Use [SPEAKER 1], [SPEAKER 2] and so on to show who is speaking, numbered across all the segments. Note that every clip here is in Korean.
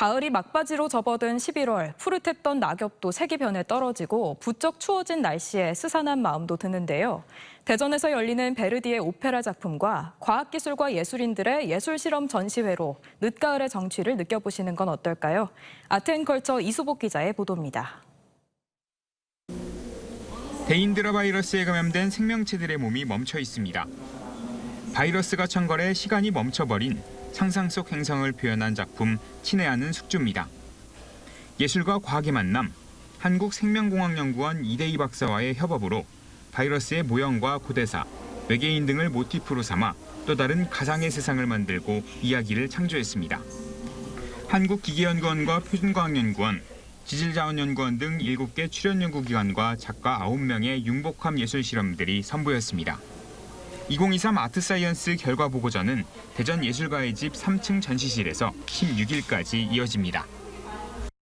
[SPEAKER 1] 가을이 막바지로 접어든 11월 푸릇했던 낙엽도 색이 변해 떨어지고 부쩍 추워진 날씨에 스산한 마음도 드는데요. 대전에서 열리는 베르디의 오페라 작품과 과학기술과 예술인들의 예술실험 전시회로 늦가을의 정취를 느껴보시는 건 어떨까요? 아트앤컬처 이수복 기자의 보도입니다.
[SPEAKER 2] 데인드라 바이러스에 감염된 생명체들의 몸이 멈춰 있습니다. 바이러스가 천걸해 시간이 멈춰버린 상상 속 행성을 표현한 작품 친애하는 숙주입니다. 예술과 과학의 만남, 한국생명공학연구원 이대희 박사와의 협업으로 바이러스의 모형과 고대사, 외계인 등을 모티프로 삼아 또 다른 가상의 세상을 만들고 이야기를 창조했습니다. 한국기계연구원과 표준과학연구원, 지질자원연구원 등 7개 출연연구기관과 작가 9명의 융복합 예술 실험들이 선보였습니다. 2023 아트사이언스 결과 보고전은 대전 예술가의 집 3층 전시실에서 16일까지 이어집니다.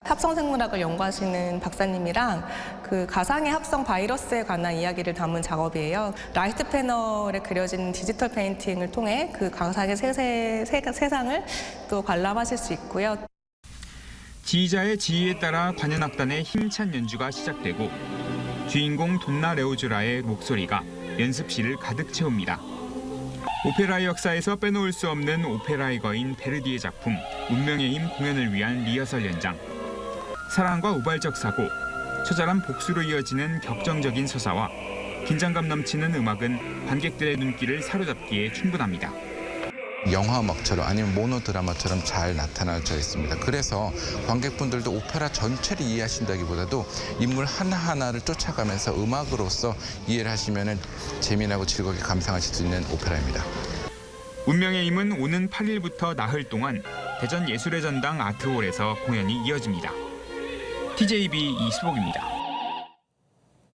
[SPEAKER 3] 합성 생물학을 연구하시는 박사님이랑 그 가상의 합성 바이러스에 관한 이야기를 담은 작업이에요. 라이트 패널에 그려진 디지털 페인팅을 통해 그 가상의 세세, 세, 세상을 또 관람하실 수 있고요.
[SPEAKER 2] 지휘자의 지휘에 따라 관현악단의 힘찬 연주가 시작되고 주인공 돈나 레오주라의 목소리가 연습실을 가득 채웁니다. 오페라의 역사에서 빼놓을 수 없는 오페라의 거인 베르디의 작품 운명의 힘 공연을 위한 리허설 현장. 사랑과 우발적 사고, 처절한 복수로 이어지는 격정적인 서사와 긴장감 넘치는 음악은 관객들의 눈길을 사로잡기에 충분합니다.
[SPEAKER 4] 영화 음악처럼 아니면 모노 드라마처럼 잘 나타나져 있습니다. 그래서 관객분들도 오페라 전체를 이해하신다기보다도 인물 하나하나를 쫓아가면서 음악으로서 이해를 하시면 재미나고 즐겁게 감상하실 수 있는 오페라입니다.
[SPEAKER 2] 운명의 힘은 오는 8일부터 나흘 동안 대전 예술의 전당 아트홀에서 공연이 이어집니다. TJB 이수복입니다.